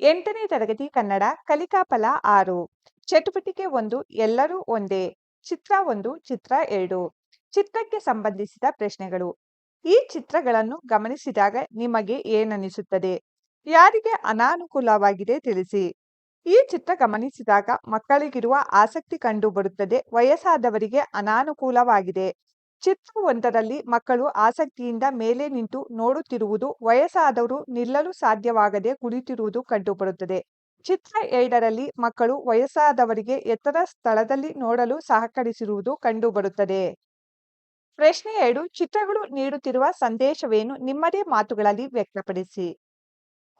ಎಂಟನೇ ತರಗತಿ ಕನ್ನಡ ಕಲಿಕಾಫಲ ಆರು. ಚಟುವಟಿಕೆ ಒಂದು, ಎಲ್ಲರೂ ಒಂದೇ. ಚಿತ್ರ ಒಂದು, ಚಿತ್ರ ಎರಡು. ಚಿತ್ರಕ್ಕೆ ಸಂಬಂಧಿಸಿದ ಪ್ರಶ್ನೆಗಳು. ಈ ಚಿತ್ರಗಳನ್ನು ಗಮನಿಸಿದಾಗ ನಿಮಗೆ ಏನನಿಸುತ್ತದೆ ಯಾರಿಗೆ ಅನಾನುಕೂಲವಾಗಿದೆ ತಿಳಿಸಿ. ಈ ಚಿತ್ರ ಗಮನಿಸಿದಾಗ ಮಕ್ಕಳಿಗಿರುವ ಆಸಕ್ತಿ ಕಂಡುಬರುತ್ತದೆ, ವಯಸ್ಸಾದವರಿಗೆ ಅನಾನುಕೂಲವಾಗಿದೆ. ಚಿತ್ರ ಒಂದರಲ್ಲಿ ಮಕ್ಕಳು ಆಸಕ್ತಿಯಿಂದ ಮೇಲೆ ನಿಂತು ನೋಡುತ್ತಿರುವುದು ವಯಸ್ಸಾದವರು ನಿಲ್ಲಲು ಸಾಧ್ಯವಾಗದೆ ಕುಳಿತಿರುವುದು ಕಂಡುಬರುತ್ತದೆ. ಚಿತ್ರ ಎರಡರಲ್ಲಿ ಮಕ್ಕಳು ವಯಸ್ಸಾದವರಿಗೆ ಎತ್ತರ ಸ್ಥಳದಲ್ಲಿ ನೋಡಲು ಸಹಕರಿಸಿರುವುದು ಕಂಡುಬರುತ್ತದೆ. ಪ್ರಶ್ನೆ ಎರಡು, ಚಿತ್ರಗಳು ನೀಡುತ್ತಿರುವ ಸಂದೇಶವೇನು? ನಿಮ್ಮದೇ ಮಾತುಗಳಲ್ಲಿ ವ್ಯಕ್ತಪಡಿಸಿ.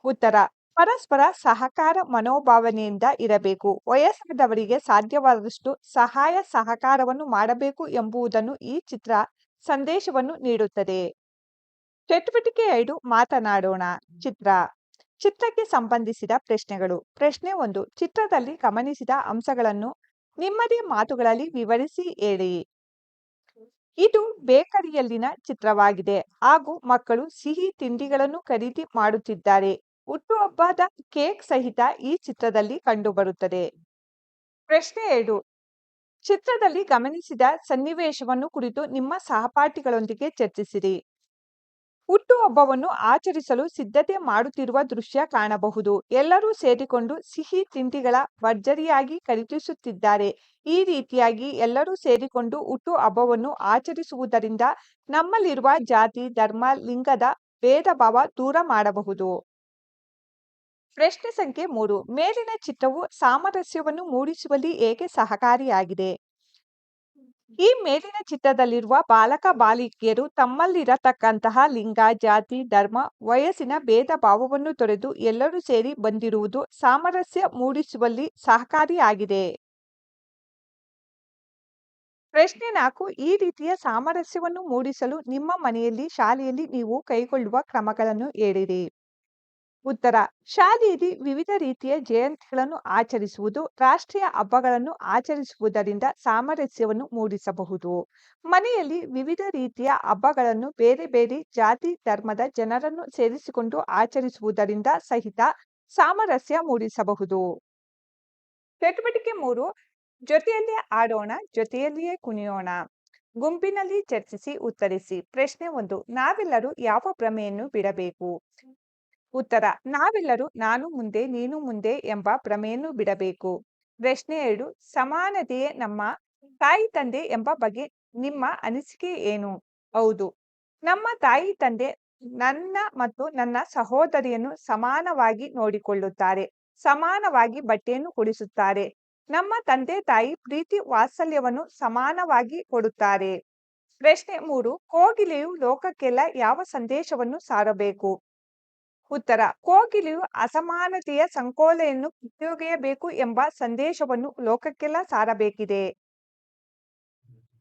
ಉತ್ತರ ಪರಸ್ಪರ ಸಹಕಾರ ಮನೋಭಾವನೆಯಿಂದ ಇರಬೇಕು. ವಯಸ್ಸಾದವರಿಗೆ ಸಾಧ್ಯವಾದಷ್ಟು ಸಹಾಯ ಸಹಕಾರವನ್ನು ಮಾಡಬೇಕು ಎಂಬುದನ್ನು ಈ ಚಿತ್ರ ಸಂದೇಶವನ್ನು ನೀಡುತ್ತದೆ. ಚಟುವಟಿಕೆ ಐದು, ಮಾತನಾಡೋಣ. ಚಿತ್ರ. ಚಿತ್ರಕ್ಕೆ ಸಂಬಂಧಿಸಿದ ಪ್ರಶ್ನೆಗಳು. ಪ್ರಶ್ನೆ ಒಂದು. ಚಿತ್ರದಲ್ಲಿ ಗಮನಿಸಿದ ಅಂಶಗಳನ್ನು ನಿಮ್ಮದೇ ಮಾತುಗಳಲ್ಲಿ ವಿವರಿಸಿ ಹೇಳಿ. ಇದು ಬೇಕರಿಯಲ್ಲಿನ ಚಿತ್ರವಾಗಿದೆ. ಹಾಗೂ ಮಕ್ಕಳು ಸಿಹಿ ತಿಂಡಿಗಳನ್ನು ಖರೀದಿ ಮಾಡುತ್ತಿದ್ದಾರೆ. ಹುಟ್ಟುಹಬ್ಬದ ಕೇಕ್ ಸಹಿತ ಈ ಚಿತ್ರದಲ್ಲಿ ಕಂಡುಬರುತ್ತದೆ. ಪ್ರಶ್ನೆ ಎರಡು. ಚಿತ್ರದಲ್ಲಿ ಗಮನಿಸಿದ ಸನ್ನಿವೇಶವನ್ನು ಕುರಿತು ನಿಮ್ಮ ಸಹಪಾಠಿಗಳೊಂದಿಗೆ ಚರ್ಚಿಸಿರಿ. ಹುಟ್ಟುಹಬ್ಬವನ್ನು ಆಚರಿಸಲು ಸಿದ್ಧತೆ ಮಾಡುತ್ತಿರುವ ದೃಶ್ಯ ಕಾಣಬಹುದು. ಎಲ್ಲರೂ ಸೇರಿಕೊಂಡು ಸಿಹಿ ತಿಂಡಿಗಳ ಭರ್ಜರಿಯಾಗಿ ಖರೀದಿಸುತ್ತಿದ್ದಾರೆ. ಈ ರೀತಿಯಾಗಿ ಎಲ್ಲರೂ ಸೇರಿಕೊಂಡು ಹುಟ್ಟು ಹಬ್ಬವನ್ನು ಆಚರಿಸುವುದರಿಂದ ನಮ್ಮಲ್ಲಿರುವ ಜಾತಿ, ಧರ್ಮ, ಲಿಂಗದ ಭೇದ ಭಾವ ದೂರ ಮಾಡಬಹುದು. ಪ್ರಶ್ನೆ ಸಂಖ್ಯೆ ಮೂರು. ಮೇಲಿನ ಚಿತ್ರವು ಸಾಮರಸ್ಯವನ್ನು ಮೂಡಿಸುವಲ್ಲಿ ಹೇಗೆ ಸಹಕಾರಿಯಾಗಿದೆ? ಈ ಮೇಲಿನ ಚಿತ್ರದಲ್ಲಿರುವ ಬಾಲಕ ಬಾಲಿಕೆಯರು ತಮ್ಮಲ್ಲಿರತಕ್ಕಂತಹ ಲಿಂಗ, ಜಾತಿ, ಧರ್ಮ, ವಯಸ್ಸಿನ ಭೇದ ಭಾವವನ್ನು ತೊರೆದು ಎಲ್ಲರೂ ಸೇರಿ ಬಂದಿರುವುದು ಸಾಮರಸ್ಯ ಮೂಡಿಸುವಲ್ಲಿ ಸಹಕಾರಿಯಾಗಿದೆ. ಪ್ರಶ್ನೆ ನಾಲ್ಕು. ಈ ರೀತಿಯ ಸಾಮರಸ್ಯವನ್ನು ಮೂಡಿಸಲು ನಿಮ್ಮ ಮನೆಯಲ್ಲಿ, ಶಾಲೆಯಲ್ಲಿ ನೀವು ಕೈಗೊಳ್ಳುವ ಕ್ರಮಗಳನ್ನು ಹೇಳಿರಿ. ಉತ್ತರ. ಶಾಲೆಯಲ್ಲಿ ವಿವಿಧ ರೀತಿಯ ಜಯಂತಿಗಳನ್ನು ಆಚರಿಸುವುದು, ರಾಷ್ಟ್ರೀಯ ಹಬ್ಬಗಳನ್ನು ಆಚರಿಸುವುದರಿಂದ ಸಾಮರಸ್ಯವನ್ನು ಮೂಡಿಸಬಹುದು. ಮನೆಯಲ್ಲಿ ವಿವಿಧ ರೀತಿಯ ಹಬ್ಬಗಳನ್ನು ಬೇರೆ ಬೇರೆ ಜಾತಿ, ಧರ್ಮದ ಜನರನ್ನು ಸೇರಿಸಿಕೊಂಡು ಆಚರಿಸುವುದರಿಂದ ಸಹಿತ ಸಾಮರಸ್ಯ ಮೂಡಿಸಬಹುದು. ಚಟುವಟಿಕೆ ಮೂರು, ಜೊತೆಯಲ್ಲೇ ಆಡೋಣ, ಜೊತೆಯಲ್ಲಿಯೇ ಕುಣಿಯೋಣ. ಗುಂಪಿನಲ್ಲಿ ಚರ್ಚಿಸಿ ಉತ್ತರಿಸಿ. ಪ್ರಶ್ನೆ ಒಂದು, ನಾವೆಲ್ಲರೂ ಯಾವ ಭ್ರಮೆಯನ್ನು ಬಿಡಬೇಕು? ಉತ್ತರ, ನಾವೆಲ್ಲರೂ ನಾನು ಮುಂದೆ, ನೀನು ಮುಂದೆ ಎಂಬ ಭ್ರಮೆಯನ್ನು ಬಿಡಬೇಕು. ಪ್ರಶ್ನೆ ಎರಡು, ಸಮಾನತೆಯೇ ನಮ್ಮ ತಾಯಿ ತಂದೆ ಎಂಬ ಬಗ್ಗೆ ನಿಮ್ಮ ಅನಿಸಿಕೆ ಏನು? ಹೌದು. ನಮ್ಮ ತಾಯಿ ತಂದೆ ನನ್ನ ಮತ್ತು ನನ್ನ ಸಹೋದರಿಯನ್ನು ಸಮಾನವಾಗಿ ನೋಡಿಕೊಳ್ಳುತ್ತಾರೆ, ಸಮಾನವಾಗಿ ಬಟ್ಟೆಯನ್ನು ಕೊಡಿಸುತ್ತಾರೆ ನಮ್ಮ ತಂದೆ ತಾಯಿ ಪ್ರೀತಿ ವಾತ್ಸಲ್ಯವನ್ನು ಸಮಾನವಾಗಿ ಕೊಡುತ್ತಾರೆ. ಪ್ರಶ್ನೆ ಮೂರು, ಕೋಗಿಲೆಯು ಲೋಕಕ್ಕೆಲ್ಲ ಯಾವ ಸಂದೇಶವನ್ನು ಸಾರಬೇಕು? ಉತ್ತರ. ಕೋಗಿಲೆಯು ಅಸಮಾನತೆಯ ಸಂಕೋಲೆಯನ್ನು ಕಿತ್ತೊಗೆಯಬೇಕು ಎಂಬ ಸಂದೇಶವನ್ನು ಲೋಕಕ್ಕೆಲ್ಲ ಸಾರಬೇಕಿದೆ.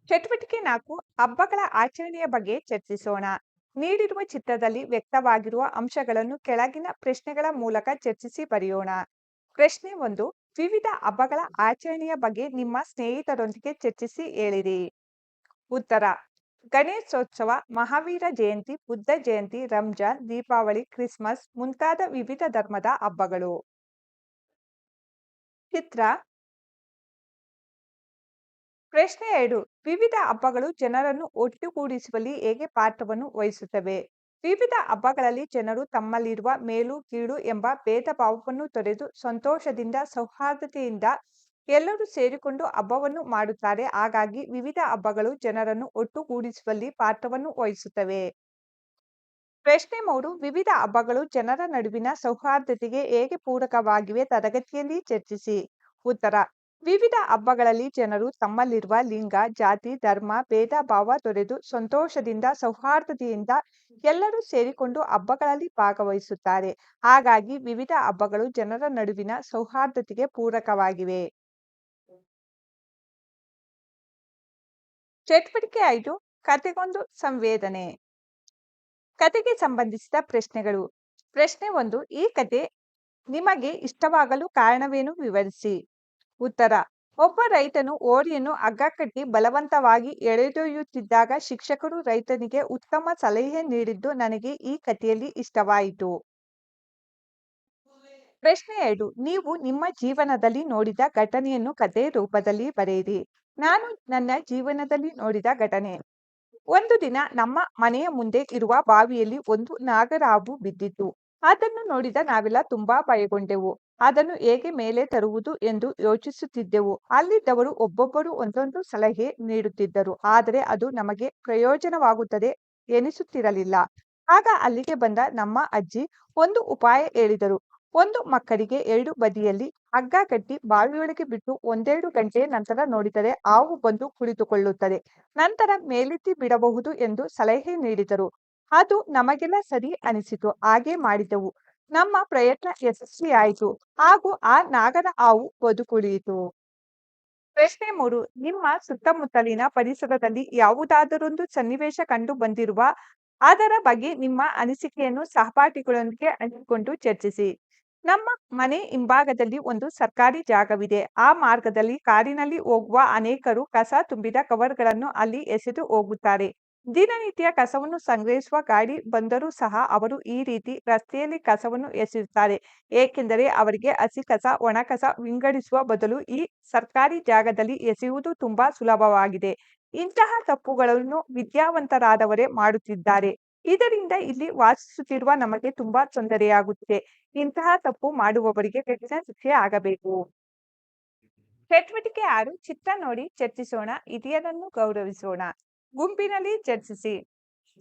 ಚಟುವಟಿಕೆ ನಾಲ್ಕು, ಹಬ್ಬಗಳ ಆಚರಣೆಯ ಬಗ್ಗೆ ಚರ್ಚಿಸೋಣ. ನೀಡಿರುವ ಚಿತ್ರದಲ್ಲಿ ವ್ಯಕ್ತವಾಗಿರುವ ಅಂಶಗಳನ್ನು ಕೆಳಗಿನ ಪ್ರಶ್ನೆಗಳ ಮೂಲಕ ಚರ್ಚಿಸಿ ಬರೆಯೋಣ. ಪ್ರಶ್ನೆ ಒಂದು, ವಿವಿಧ ಹಬ್ಬಗಳ ಆಚರಣೆಯ ಬಗ್ಗೆ ನಿಮ್ಮ ಸ್ನೇಹಿತರೊಂದಿಗೆ ಚರ್ಚಿಸಿ ಹೇಳಿರಿ. ಉತ್ತರ ಗಣೇಶೋತ್ಸವ, ಮಹಾವೀರ ಜಯಂತಿ, ಬುದ್ಧ ಜಯಂತಿ, ರಂಜಾನ್, ದೀಪಾವಳಿ, ಕ್ರಿಸ್ಮಸ್ ಮುಂತಾದ ವಿವಿಧ ಧರ್ಮದ ಹಬ್ಬಗಳು. ಚಿತ್ರ ಪ್ರಶ್ನೆ ಎರಡು, ವಿವಿಧ ಹಬ್ಬಗಳು ಜನರನ್ನು ಒಟ್ಟುಗೂಡಿಸುವಲ್ಲಿ ಹೇಗೆ ಪಾತ್ರವನ್ನು ವಹಿಸುತ್ತವೆ? ವಿವಿಧ ಹಬ್ಬಗಳಲ್ಲಿ ಜನರು ತಮ್ಮಲ್ಲಿರುವ ಮೇಲು, ಕೀಳು ಎಂಬ ಭೇದ ಭಾವವನ್ನು ತೊರೆದು ಸಂತೋಷದಿಂದ, ಸೌಹಾರ್ದತೆಯಿಂದ ಎಲ್ಲರೂ ಸೇರಿಕೊಂಡು ಹಬ್ಬವನ್ನು ಮಾಡುತ್ತಾರೆ. ಹಾಗಾಗಿ ವಿವಿಧ ಹಬ್ಬಗಳು ಜನರನ್ನು ಒಟ್ಟುಗೂಡಿಸುವಲ್ಲಿ ಪಾತ್ರವನ್ನು ವಹಿಸುತ್ತವೆ. ಪ್ರಶ್ನೆ ಮೂರು, ವಿವಿಧ ಹಬ್ಬಗಳು ಜನರ ನಡುವಿನ ಸೌಹಾರ್ದತೆಗೆ ಹೇಗೆ ಪೂರಕವಾಗಿವೆ ತರಗತಿಯಲ್ಲಿ ಚರ್ಚಿಸಿ. ಉತ್ತರ, ವಿವಿಧ ಹಬ್ಬಗಳಲ್ಲಿ ಜನರು ತಮ್ಮಲ್ಲಿರುವ ಲಿಂಗ, ಜಾತಿ, ಧರ್ಮ, ಭೇದ, ಭಾವ ತೊರೆದು ಸಂತೋಷದಿಂದ, ಸೌಹಾರ್ದತೆಯಿಂದ ಎಲ್ಲರೂ ಸೇರಿಕೊಂಡು ಹಬ್ಬಗಳಲ್ಲಿ ಭಾಗವಹಿಸುತ್ತಾರೆ. ಹಾಗಾಗಿ ವಿವಿಧ ಹಬ್ಬಗಳು ಜನರ ನಡುವಿನ ಸೌಹಾರ್ದತೆಗೆ ಪೂರಕವಾಗಿವೆ. ಚಟುವಟಿಕೆ ಐದು, ಕತೆಗೊಂದು ಸಂವೇದನೆ. ಕತೆಗೆ ಸಂಬಂಧಿಸಿದ ಪ್ರಶ್ನೆಗಳು. ಪ್ರಶ್ನೆ ಒಂದು, ಈ ಕತೆ ನಿಮಗೆ ಇಷ್ಟವಾಗಲು ಕಾರಣವೇನು ವಿವರಿಸಿ. ಉತ್ತರ, ಒಬ್ಬ ರೈತನು ಓರಿಯನ್ನು ಹಗ್ಗ ಕಟ್ಟಿ ಬಲವಂತವಾಗಿ ಎಳೆದೊಯ್ಯುತ್ತಿದ್ದಾಗ ಶಿಕ್ಷಕರು ರೈತನಿಗೆ ಉತ್ತಮ ಸಲಹೆ ನೀಡಿದ್ದು ನನಗೆ ಈ ಕಥೆಯಲ್ಲಿ ಇಷ್ಟವಾಯಿತು. ಪ್ರಶ್ನೆ ಎರಡು. ನೀವು ನಿಮ್ಮ ಜೀವನದಲ್ಲಿ ನೋಡಿದ ಘಟನೆಯನ್ನು ಕಥೆ ರೂಪದಲ್ಲಿ ಬರೆಯಿರಿ. ನಾನು ನನ್ನ ಜೀವನದಲ್ಲಿ ನೋಡಿದ ಘಟನೆ. ಒಂದು ದಿನ ನಮ್ಮ ಮನೆಯ ಮುಂದೆ ಇರುವ ಬಾವಿಯಲ್ಲಿ ಒಂದು ನಾಗರಾವು ಬಿದ್ದಿತ್ತು. ಅದನ್ನು ನೋಡಿದ ನಾವೆಲ್ಲ ತುಂಬಾ ಭಯಗೊಂಡೆವು. ಅದನ್ನು ಹೇಗೆ ಮೇಲೆ ತರುವುದು ಎಂದು ಯೋಚಿಸುತ್ತಿದ್ದೆವು. ಅಲ್ಲಿದ್ದವರು ಒಬ್ಬೊಬ್ಬರು ಒಂದೊಂದು ಸಲಹೆ ನೀಡುತ್ತಿದ್ದರು. ಆದರೆ ಅದು ನಮಗೆ ಪ್ರಯೋಜನವಾಗುತ್ತದೆ ಎನಿಸುತ್ತಿರಲಿಲ್ಲ. ಆಗ ಅಲ್ಲಿಗೆ ಬಂದ ನಮ್ಮ ಅಜ್ಜಿ ಒಂದು ಉಪಾಯ ಹೇಳಿದರು. ಒಂದು ಮಕ್ಕಳಿಗೆ ಎರಡು ಬದಿಯಲ್ಲಿ ಹಗ್ಗ ಕಟ್ಟಿ ಬಾವಿಯೊಳಗೆ ಬಿಟ್ಟು ಒಂದೆರಡು ಗಂಟೆ ನಂತರ ನೋಡಿದರೆ ಹಾವು ಬಂದು ಕುಳಿತುಕೊಳ್ಳುತ್ತದೆ. ನಂತರ ಮೇಲೆತ್ತಿ ಬಿಡಬಹುದು ಎಂದು ಸಲಹೆ ನೀಡಿದರು. ಅದು ನಮಗೆಲ್ಲ ಸರಿ ಅನಿಸಿತು, ಹಾಗೆ ಮಾಡಿದೆವು. ನಮ್ಮ ಪ್ರಯತ್ನ ಯಶಸ್ವಿಯಾಯಿತು ಹಾಗೂ ಆ ನಾಗರ ಹಾವು ಬದುಕುಳಿಯಿತು. ಪ್ರಶ್ನೆ ಮೂರು, ನಿಮ್ಮ ಸುತ್ತಮುತ್ತಲಿನ ಪರಿಸರದಲ್ಲಿ ಯಾವುದಾದರೊಂದು ಸನ್ನಿವೇಶ ಕಂಡು ಬಂದಿರುವ ಅದರ ಬಗ್ಗೆ ನಿಮ್ಮ ಅನಿಸಿಕೆಯನ್ನು ಸಹಪಾಠಿಗಳೊಂದಿಗೆ ಹಂಚಿಕೊಂಡು ಚರ್ಚಿಸಿ. ನಮ್ಮ ಮನೆ ಹಿಂಭಾಗದಲ್ಲಿ ಒಂದು ಸರ್ಕಾರಿ ಜಾಗವಿದೆ. ಆ ಮಾರ್ಗದಲ್ಲಿ ಕಾರಿನಲ್ಲಿ ಹೋಗುವ ಅನೇಕರು ಕಸ ತುಂಬಿದ ಕವರ್ಗಳನ್ನು ಅಲ್ಲಿ ಎಸೆದು ಹೋಗುತ್ತಾರೆ. ದಿನನಿತ್ಯ ಕಸವನ್ನು ಸಂಗ್ರಹಿಸುವ ಗಾಡಿ ಬಂದರೂ ಸಹ ಅವರು ಈ ರೀತಿ ರಸ್ತೆಯಲ್ಲಿ ಕಸವನ್ನು ಎಸೆಯುತ್ತಾರೆ. ಏಕೆಂದರೆ ಅವರಿಗೆ ಹಸಿ ಕಸ, ಒಣ ಕಸ ವಿಂಗಡಿಸುವ ಬದಲು ಈ ಸರ್ಕಾರಿ ಜಾಗದಲ್ಲಿ ಎಸೆಯುವುದು ತುಂಬಾ ಸುಲಭವಾಗಿದೆ. ಇಂತಹ ತಪ್ಪುಗಳನ್ನು ವಿದ್ಯಾವಂತರಾದವರೇ ಮಾಡುತ್ತಿದ್ದಾರೆ. ಇದರಿಂದ ಇಲ್ಲಿ ವಾಸಿಸುತ್ತಿರುವ ನಮಗೆ ತುಂಬಾ ತೊಂದರೆಯಾಗುತ್ತಿದೆ ಇಂತಹ ತಪ್ಪು ಮಾಡುವವರಿಗೆ ಕಠಿಣ ಶಿಕ್ಷೆ ಆಗಬೇಕು. ಚಟುವಟಿಕೆ ಆರು, ಚಿತ್ರ ನೋಡಿ ಚರ್ಚಿಸೋಣ, ಹಿರಿಯರನ್ನು ಗೌರವಿಸೋಣ. ಗುಂಪಿನಲ್ಲಿ ಚರ್ಚಿಸಿ.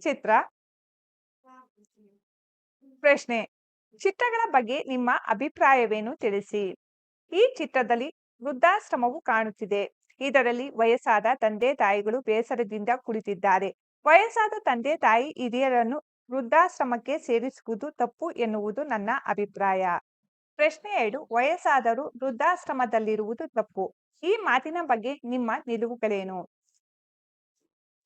ಚಿತ್ರ. ಪ್ರಶ್ನೆ. ಚಿತ್ರಗಳ ಬಗ್ಗೆ ನಿಮ್ಮ ಅಭಿಪ್ರಾಯವೇನು ತಿಳಿಸಿ. ಈ ಚಿತ್ರದಲ್ಲಿ ವೃದ್ಧಾಶ್ರಮವು ಕಾಣುತ್ತಿದೆ. ಇದರಲ್ಲಿ ವಯಸ್ಸಾದ ತಂದೆ ತಾಯಿಗಳು ಬೇಸರದಿಂದ ಕುಳಿತಿದ್ದಾರೆ. ವಯಸ್ಸಾದ ತಂದೆ ತಾಯಿ ಹಿರಿಯರನ್ನು ವೃದ್ಧಾಶ್ರಮಕ್ಕೆ ಸೇರಿಸುವುದು ತಪ್ಪು ಎನ್ನುವುದು ನನ್ನ ಅಭಿಪ್ರಾಯ. ಪ್ರಶ್ನೆ ಎರಡು, ವಯಸ್ಸಾದರೂ ವೃದ್ಧಾಶ್ರಮದಲ್ಲಿರುವುದು ತಪ್ಪು. ಈ ಮಾತಿನ ಬಗ್ಗೆ ನಿಮ್ಮ ನಿಲುವುಗಳೇನು?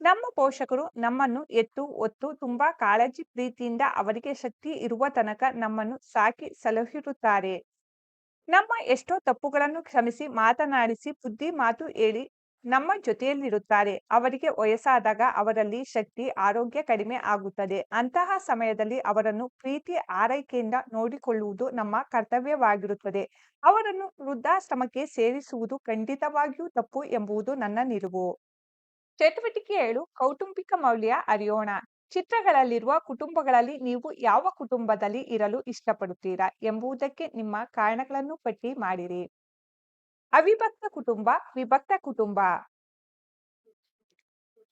ನಮ್ಮ ಪೋಷಕರು ನಮ್ಮನ್ನು ಎತ್ತು, ಒತ್ತು, ತುಂಬಾ ಕಾಳಜಿ ಪ್ರೀತಿಯಿಂದ ಅವರಿಗೆ ಶಕ್ತಿ ಇರುವ ತನಕ ನಮ್ಮನ್ನು ಸಾಕಿ ಸಲಹಿರುತ್ತಾರೆ. ನಮ್ಮ ಎಷ್ಟೋ ತಪ್ಪುಗಳನ್ನು ಕ್ಷಮಿಸಿ ಮಾತನಾಡಿಸಿ ಬುದ್ಧಿ ಮಾತು ಹೇಳಿ ನಮ್ಮ ಜೊತೆಯಲ್ಲಿರುತ್ತಾರೆ. ಅವರಿಗೆ ವಯಸ್ಸಾದಾಗ ಅವರಲ್ಲಿ ಶಕ್ತಿ, ಆರೋಗ್ಯ ಕಡಿಮೆ ಆಗುತ್ತದೆ. ಅಂತಹ ಸಮಯದಲ್ಲಿ ಅವರನ್ನು ಪ್ರೀತಿ, ಆರೈಕೆಯಿಂದ ನೋಡಿಕೊಳ್ಳುವುದು ನಮ್ಮ ಕರ್ತವ್ಯವಾಗಿರುತ್ತದೆ. ಅವರನ್ನು ವೃದ್ಧಾಶ್ರಮಕ್ಕೆ ಸೇರಿಸುವುದು ಖಂಡಿತವಾಗಿಯೂ ತಪ್ಪು ಎಂಬುದು ನನ್ನ ನಿಲುವು. ಚಟುವಟಿಕೆ ಏಳು, ಕೌಟುಂಬಿಕ ಮೌಲ್ಯ ಅರಿಯೋಣ. ಚಿತ್ರಗಳಲ್ಲಿರುವ ಕುಟುಂಬಗಳಲ್ಲಿ ನೀವು ಯಾವ ಕುಟುಂಬದಲ್ಲಿ ಇರಲು ಇಷ್ಟಪಡುತ್ತೀರಾ ಎಂಬುದಕ್ಕೆ ನಿಮ್ಮ ಕಾರಣಗಳನ್ನು ಪಟ್ಟಿ ಮಾಡಿರಿ. ಅವಿಭಕ್ತ ಕುಟುಂಬ, ವಿಭಕ್ತ ಕುಟುಂಬ.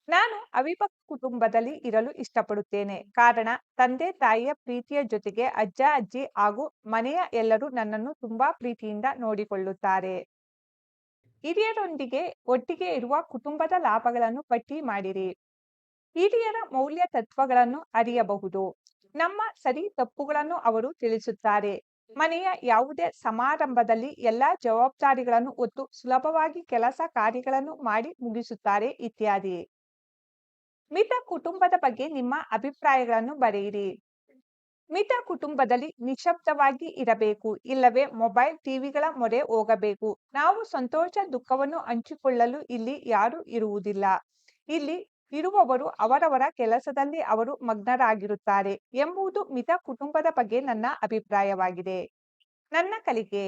ನಾನು ಅವಿಭಕ್ತ ಕುಟುಂಬದಲ್ಲಿ ಇರಲು ಇಷ್ಟಪಡುತ್ತೇನೆ. ಕಾರಣ, ತಂದೆ, ತಾಯಿಯ ಪ್ರೀತಿಯ ಜೊತೆಗೆ ಅಜ್ಜ, ಅಜ್ಜಿ ಹಾಗೂ ಮನೆಯ ಎಲ್ಲರೂ ನನ್ನನ್ನು ತುಂಬಾ ಪ್ರೀತಿಯಿಂದ ನೋಡಿಕೊಳ್ಳುತ್ತಾರೆ. ಹಿರಿಯರೊಂದಿಗೆ ಒಟ್ಟಿಗೆ ಇರುವ ಕುಟುಂಬದ ಲಾಭಗಳನ್ನು ಪಟ್ಟಿ ಮಾಡಿರಿ. ಹಿರಿಯರ ಮೌಲ್ಯ ತತ್ವಗಳನ್ನು ಅರಿಯಬಹುದು. ನಮ್ಮ ಸರಿ ತಪ್ಪುಗಳನ್ನು ಅವರು ತಿಳಿಸುತ್ತಾರೆ. ಮನೆಯ ಯಾವುದೇ ಸಮಾರಂಭದಲ್ಲಿ ಎಲ್ಲಾ ಜವಾಬ್ದಾರಿಗಳನ್ನು ಒತ್ತು ಸುಲಭವಾಗಿ ಕೆಲಸ ಕಾರ್ಯಗಳನ್ನು ಮಾಡಿ ಮುಗಿಸುತ್ತಾರೆ ಇತ್ಯಾದಿ. ಮಿತ ಕುಟುಂಬದ ಬಗ್ಗೆ ನಿಮ್ಮ ಅಭಿಪ್ರಾಯಗಳನ್ನು ಬರೆಯಿರಿ. ಮಿತ ಕುಟುಂಬದಲ್ಲಿ ನಿಶಬ್ದವಾಗಿ ಇರಬೇಕು, ಇಲ್ಲವೇ ಮೊಬೈಲ್ ಟಿವಿಗಳ ಮೊರೆ ಹೋಗಬೇಕು. ನಾವು ಸಂತೋಷ ದುಃಖವನ್ನು ಹಂಚಿಕೊಳ್ಳಲು ಇಲ್ಲಿ ಯಾರು ಇರುವುದಿಲ್ಲ. ಇಲ್ಲಿ ಇರುವವರು ಅವರವರ ಕೆಲಸದಲ್ಲಿ ಅವರು ಮಗ್ನರಾಗಿರುತ್ತಾರೆ ಎಂಬುದು ಮಿತ ಕುಟುಂಬದ ಬಗ್ಗೆ ನನ್ನ ಅಭಿಪ್ರಾಯವಾಗಿದೆ. ನನ್ನ ಕಲಿಕೆ